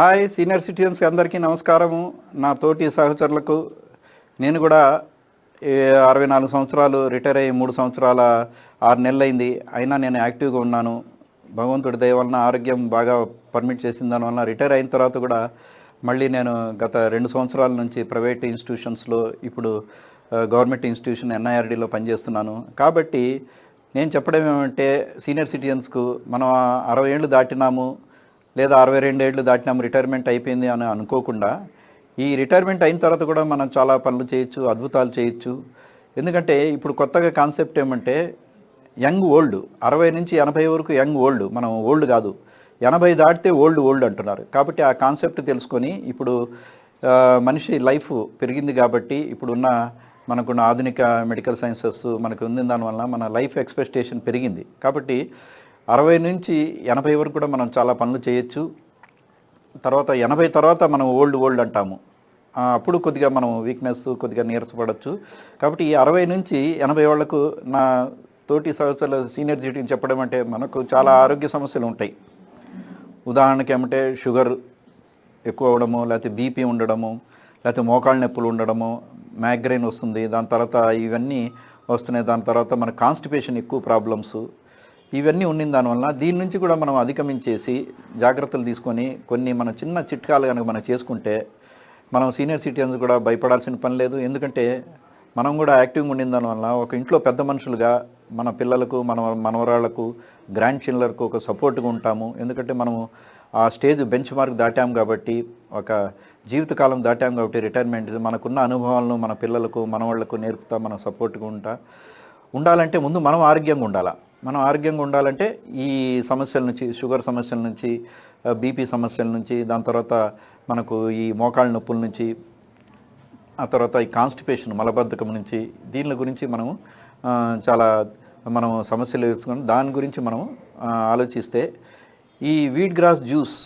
Hi senior citizens అందరికీ నమస్కారము. నా తోటి సహచరులకు నేను కూడా అరవై నాలుగు సంవత్సరాలు రిటైర్ అయ్యి మూడు సంవత్సరాల ఆరు నెలలు అయింది అయినా నేను యాక్టివ్గా ఉన్నాను. భగవంతుడి దయ వలన ఆరోగ్యం బాగా పర్మిట్ చేసిన దానివల్ల రిటైర్ అయిన తర్వాత కూడా మళ్ళీ నేను గత రెండు సంవత్సరాల నుంచి ప్రైవేట్ ఇన్స్టిట్యూషన్స్లో ఇప్పుడు గవర్నమెంట్ ఇన్స్టిట్యూషన్ ఎన్ఐఆర్డీలో పనిచేస్తున్నాను. కాబట్టి నేను చెప్పడం ఏమంటే సీనియర్ సిటిజన్స్కు మనం అరవై ఏళ్ళు దాటినాము. లేదా అరవై రెండు ఏళ్ళు దాటినాము రిటైర్మెంట్ అయిపోయింది అని అనుకోకుండా ఈ రిటైర్మెంట్ అయిన తర్వాత కూడా మనం చాలా పనులు చేయొచ్చు అద్భుతాలు చేయొచ్చు. ఎందుకంటే ఇప్పుడు కొత్తగా కాన్సెప్ట్ ఏమంటే యంగ్ ఓల్డ్ అరవై నుంచి ఎనభై వరకు యంగ్ ఓల్డ్ మనం ఓల్డ్ కాదు ఎనభై దాటితే ఓల్డ్ ఓల్డ్ అంటున్నారు. కాబట్టి ఆ కాన్సెప్ట్ తెలుసుకొని ఇప్పుడు మనిషి లైఫ్ పెరిగింది కాబట్టి ఇప్పుడున్న మనకున్న ఆధునిక మెడికల్ సైన్సెస్ మనకు ఉంది దానివల్ల మన లైఫ్ ఎక్స్పెక్టేషన్ పెరిగింది. కాబట్టి అరవై నుంచి ఎనభై వరకు కూడా మనం చాలా పనులు చేయొచ్చు. తర్వాత ఎనభై తర్వాత మనం ఓల్డ్ ఓల్డ్ అంటాము. అప్పుడు కొద్దిగా మనం వీక్నెస్ కొద్దిగా నీరసపడవచ్చు కాబట్టి ఈ అరవై నుంచి ఎనభై వాళ్ళకు నా తోటి సంవత్సరాల సీనియర్ సిటిజన్ చెప్పడం అంటే మనకు చాలా ఆరోగ్య సమస్యలు ఉంటాయి. ఉదాహరణకి ఏమంటే షుగర్ ఎక్కువ అవడము లేకపోతే బీపీ ఉండడము లేకపోతే మోకాళ్ళ నొప్పులు ఉండడము మైగ్రైన్ వస్తుంది దాని తర్వాత ఇవన్నీ వస్తున్నాయి. దాని తర్వాత మన కాన్స్టిపేషన్ ఎక్కువ ప్రాబ్లమ్స్ ఇవన్నీ ఉండిన దానివల్ల దీని నుంచి కూడా మనం అధిగమించేసి జాగ్రత్తలు తీసుకొని కొన్ని మన చిన్న చిట్కాలు కనుక మనం చేసుకుంటే మనం సీనియర్ సిటిజన్స్ కూడా భయపడాల్సిన పని లేదు. ఎందుకంటే మనం కూడా యాక్టివ్గా ఉండిన దానివల్ల ఒక ఇంట్లో పెద్ద మనుషులుగా మన పిల్లలకు మన మనవరాళ్ళకు గ్రాండ్ చిల్డ్రన్లకు ఒక సపోర్ట్గా ఉంటాము. ఎందుకంటే మనము ఆ స్టేజ్ బెంచ్ మార్క్ దాటాం కాబట్టి ఒక జీవితకాలం దాటాం కాబట్టి రిటైర్మెంట్ మనకున్న అనుభవాలను మన పిల్లలకు మనవాళ్ళకు నేర్పుతా మనం సపోర్ట్గా ఉంటా. ఉండాలంటే ముందు మనం ఆరోగ్యంగా ఉండాలా. మనం ఆరోగ్యంగా ఉండాలంటే ఈ సమస్యల నుంచి షుగర్ సమస్యల నుంచి బీపీ సమస్యల నుంచి దాని తర్వాత మనకు ఈ మోకాళ్ళ నొప్పుల నుంచి ఆ తర్వాత ఈ కాన్స్టిపేషన్ మలబద్ధకం నుంచి దీని గురించి మనము చాలా మనం సమస్యలు ఎదుర్కొని దాని గురించి మనం ఆలోచిస్తే ఈ వీట్ గ్రాస్ జ్యూస్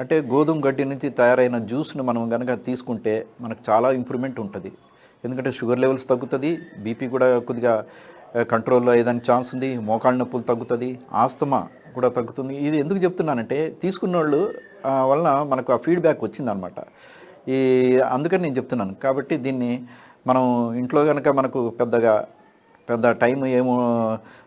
అంటే గోధుమ గడ్డి నుంచి తయారైన జ్యూస్ను మనం కనుక తీసుకుంటే మనకు చాలా ఇంప్రూవ్మెంట్ ఉంటుంది. ఎందుకంటే షుగర్ లెవెల్స్ తగ్గుతుంది బీపీ కూడా కొద్దిగా కంట్రోల్లో అయ్యేదానికి ఛాన్స్ ఉంది మోకాళ్ళ నొప్పులు తగ్గుతుంది ఆస్తమా కూడా తగ్గుతుంది. ఇది ఎందుకు చెప్తున్నానంటే తీసుకున్న వాళ్ళు వలన మనకు ఆ ఫీడ్బ్యాక్ వచ్చిందనమాట. ఈ అందుకని నేను చెప్తున్నాను. కాబట్టి దీన్ని మనం ఇంట్లో కనుక మనకు పెద్దగా పెద్ద టైం ఏమో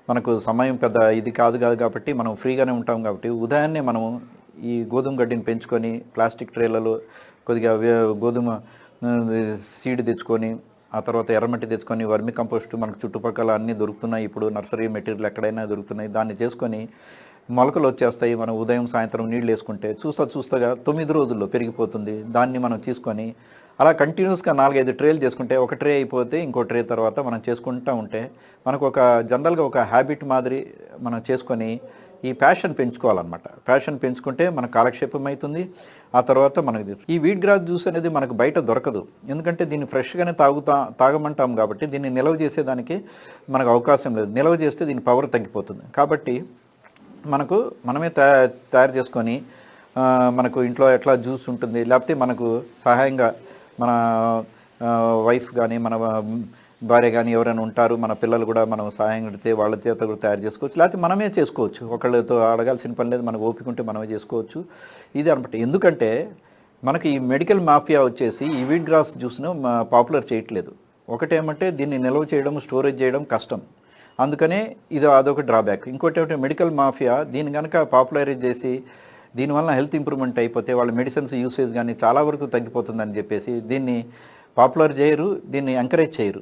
మనకు సమయం పెద్ద ఇది కాదు కాదు కాబట్టి మనం ఫ్రీగానే ఉంటాం కాబట్టి ఉదయాన్నే మనము ఈ గోధుమ గడ్డిని పెంచుకొని ప్లాస్టిక్ ట్రేలలో కొద్దిగా వే- గోధుమ సీడ్ తెచ్చుకొని ఆ తర్వాత ఎర్రమట్టి తెచ్చుకొని వర్మి కంపోస్ట్ మనకు చుట్టుపక్కల అన్నీ దొరుకుతున్నాయి. ఇప్పుడు నర్సరీ మెటీరియల్ ఎక్కడైనా దొరుకుతున్నాయి. దాన్ని చేసుకొని మొలకలు వచ్చేస్తాయి. మనం ఉదయం సాయంత్రం నీళ్ళు వేసుకుంటే చూస్తా చూస్తగా తొమ్మిది రోజుల్లో పెరిగిపోతుంది. దాన్ని మనం తీసుకొని అలా కంటిన్యూస్గా నాలుగైదు ట్రేలు చేసుకుంటే ఒక ట్రే అయిపోతే ఇంకో ట్రే తర్వాత మనం చేసుకుంటూ ఉంటే మనకు ఒక జనరల్గా ఒక హ్యాబిట్ మాదిరి మనం చేసుకొని ఈ ప్యాషన్ పెంచుకోవాలన్నమాట. ప్యాషన్ పెంచుకుంటే మన కాలక్షేపం అవుతుంది. ఆ తర్వాత మనకు తెలుసు. ఈ వీట్ గ్రాస్ జ్యూస్ అనేది మనకు బయట దొరకదు. ఎందుకంటే దీన్ని ఫ్రెష్గానే తాగుతా తాగమంటాం కాబట్టి దీన్ని నిల్వ చేసేదానికి మనకు అవకాశం లేదు. నిల్వ చేస్తే దీని పవర్ తగ్గిపోతుంది. కాబట్టి మనకు మనమే తయా తయారు చేసుకొని మనకు ఇంట్లో ఎట్లా జ్యూస్ ఉంటుంది లేకపోతే మనకు సహాయంగా మన వైఫ్ కానీ మన భార్య కానీ ఎవరైనా ఉంటారు మన పిల్లలు కూడా మనం సహాయం కడితే వాళ్ళ చేత కూడా తయారు చేసుకోవచ్చు. లేకపోతే మనమే చేసుకోవచ్చు. ఒకళ్ళతో అడగాల్సిన పని లేదు మనకు ఓపిక ఉంటే మనమే చేసుకోవచ్చు. ఇది అనమాట. ఎందుకంటే మనకి ఈ మెడికల్ మాఫియా వచ్చేసి ఈ వీట్ గ్రాస్ జ్యూస్ను పాపులర్ చేయట్లేదు. ఒకటేమంటే దీన్ని నిల్వ చేయడం స్టోరేజ్ చేయడం కష్టం. అందుకనే ఇది అదొక డ్రాబ్యాక్. ఇంకోటి ఏమంటే మెడికల్ మాఫియా దీన్ని కనుక పాపులరైజ్ చేసి దీనివల్ల హెల్త్ ఇంప్రూవ్మెంట్ అయిపోతే వాళ్ళ మెడిసిన్స్ యూసేజ్ కానీ చాలా వరకు తగ్గిపోతుందని చెప్పేసి దీన్ని పాపులర్ చేయరు దీన్ని ఎంకరేజ్ చేయరు.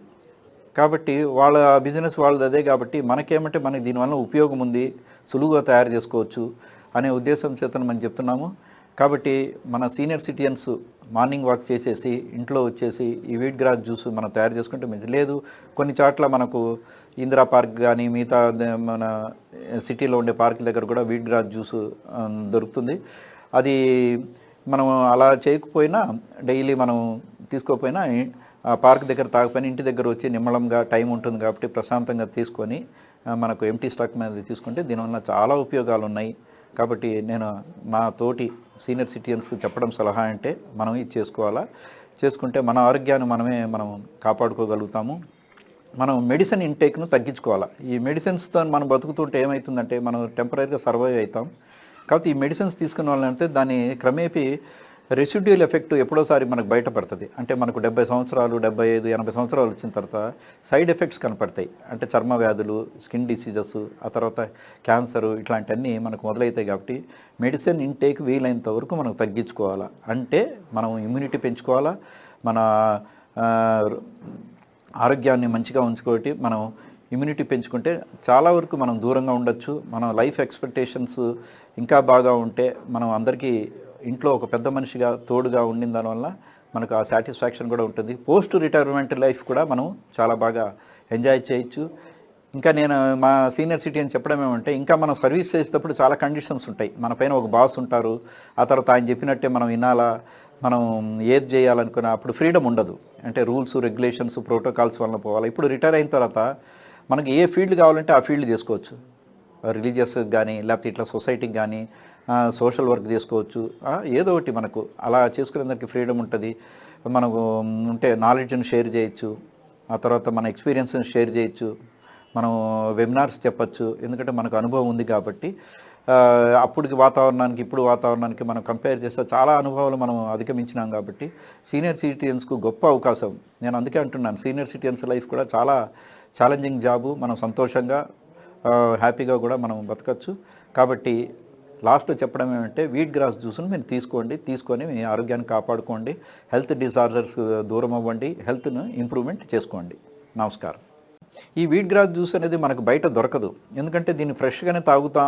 కాబట్టి వాళ్ళ బిజినెస్ వాళ్ళది అదే కాబట్టి మనకేమంటే మనకి దీనివల్ల ఉపయోగం ఉంది సులువుగా తయారు చేసుకోవచ్చు అనే ఉద్దేశం చేత మనం చెప్తున్నాము. కాబట్టి మన సీనియర్ సిటిజన్స్ మార్నింగ్ వాక్ చేసేసి ఇంట్లో వచ్చేసి ఈ వీట్ గ్రాస్ జ్యూస్ మనం తయారు చేసుకుంటే మంచిది. లేదు కొన్ని చోట్ల మనకు ఇందిరా పార్క్ కానీ మిగతా మన సిటీలో ఉండే పార్క్ దగ్గర కూడా వీట్ గ్రాస్ జ్యూస్ దొరుకుతుంది. అది మనం అలా చేయకపోయినా డైలీ మనం తీసుకోకపోయినా పార్క్ దగ్గర తాగపోయినా ఇంటి దగ్గర వచ్చి నిమ్మలంగా టైం ఉంటుంది కాబట్టి ప్రశాంతంగా తీసుకొని మనకు ఎంటీ స్టాక్ మీద తీసుకుంటే దీనివల్ల చాలా ఉపయోగాలు ఉన్నాయి కాబట్టి నేను మా తోటి సీనియర్ సిటిజన్స్కి చెప్పడం సలహా అంటే మనం ఇది చేసుకోవాలా? చేసుకుంటే మన ఆరోగ్యాన్ని మనమే మనం కాపాడుకోగలుగుతాము. మనం మెడిసిన్ ఇంటేక్ను తగ్గించుకోవాలి? ఈ మెడిసిన్స్తో మనం బతుకుతుంటే ఏమవుతుందంటే మనం టెంపరీగా సర్వైవ్ అవుతాం. కాకపోతే ఈ మెడిసిన్స్ తీసుకున్న వాళ్ళంటే దాన్ని క్రమేపీ రెసిడ్యూల్ ఎఫెక్ట్ ఎప్పుడోసారి మనకు బయటపడుతుంది. అంటే మనకు డెబ్బై సంవత్సరాలు డెబ్బై ఐదు ఎనభై సంవత్సరాలు వచ్చిన తర్వాత సైడ్ ఎఫెక్ట్స్ కనపడతాయి. అంటే చర్మ వ్యాధులు స్కిన్ డిసీజెస్ ఆ తర్వాత క్యాన్సర్ ఇట్లాంటివన్నీ మనకు మొదలవుతాయి కాబట్టి మెడిసిన్ ఇంటేక్ వీలైనంత వరకు మనం తగ్గించుకోవాలా. అంటే మనం ఇమ్యూనిటీ పెంచుకోవాలా మన ఆరోగ్యాన్ని మంచిగా ఉంచుకోటి మనం ఇమ్యూనిటీ పెంచుకుంటే చాలా వరకు మనం దూరంగా ఉండొచ్చు. మన లైఫ్ ఎక్స్పెక్టేషన్స్ ఇంకా బాగా ఉంటే మనం అందరికీ ఇంట్లో ఒక పెద్ద మనిషిగా తోడుగా ఉండిన దానివల్ల మనకు ఆ సాటిస్ఫాక్షన్ కూడా ఉంటుంది. పోస్ట్ రిటైర్మెంట్ లైఫ్ కూడా మనం చాలా బాగా ఎంజాయ్ చేయొచ్చు. ఇంకా నేను మా సీనియర్ సిటిజన్ చెప్పడం ఏమంటే ఇంకా మనం సర్వీస్ చేసేటప్పుడు చాలా కండిషన్స్ ఉంటాయి. మన పైన ఒక బాస్ ఉంటారు. ఆ తర్వాత ఆయన చెప్పినట్టే మనం వినాలా మనం ఏది చేయాలనుకున్న అప్పుడు ఫ్రీడమ్ ఉండదు. అంటే రూల్స్ రెగ్యులేషన్స్ ప్రోటోకాల్స్ వలన పోవాలి. ఇప్పుడు రిటైర్ అయిన తర్వాత మనకి ఏ ఫీల్డ్ కావాలంటే ఆ ఫీల్డ్ చేసుకోవచ్చు. రిలీజియస్ కానీ లేకపోతే ఇట్లా సొసైటీకి కానీ సోషల్ వర్క్ చేసుకోవచ్చు ఏదో ఒకటి మనకు. అలా చేసుకునేందరికి ఫ్రీడమ్ ఉంటుంది. మనకు ఉంటే నాలెడ్జ్ని షేర్ చేయొచ్చు. ఆ తర్వాత మన ఎక్స్పీరియన్స్ని షేర్ చేయొచ్చు. మనం వెబినార్స్ చెప్పచ్చు. ఎందుకంటే మనకు అనుభవం ఉంది కాబట్టి అప్పటికి వాతావరణానికి ఇప్పుడు వాతావరణానికి మనం కంపేర్ చేస్తే చాలా అనుభవాలు మనం అధిగమించినాం కాబట్టి సీనియర్ సిటిజన్స్కు గొప్ప అవకాశం. నేను అందుకే అంటున్నాను సీనియర్ సిటిజన్స్ లైఫ్ కూడా చాలా ఛాలెంజింగ్ జాబు. మనం సంతోషంగా హ్యాపీగా కూడా మనం బతకచ్చు. కాబట్టి లాస్ట్లో చెప్పడం ఏమంటే వీట్ గ్రాస్ జ్యూస్ని మీరు తీసుకోండి తీసుకొని మీ ఆరోగ్యాన్ని కాపాడుకోండి హెల్త్ డిజార్డర్స్ దూరం అవ్వండి హెల్త్ను ఇంప్రూవ్మెంట్ చేసుకోండి. నమస్కారం. ఈ వీట్ గ్రాస్ జ్యూస్ అనేది మనకు బయట దొరకదు. ఎందుకంటే దీన్ని ఫ్రెష్గానే తాగుతాం.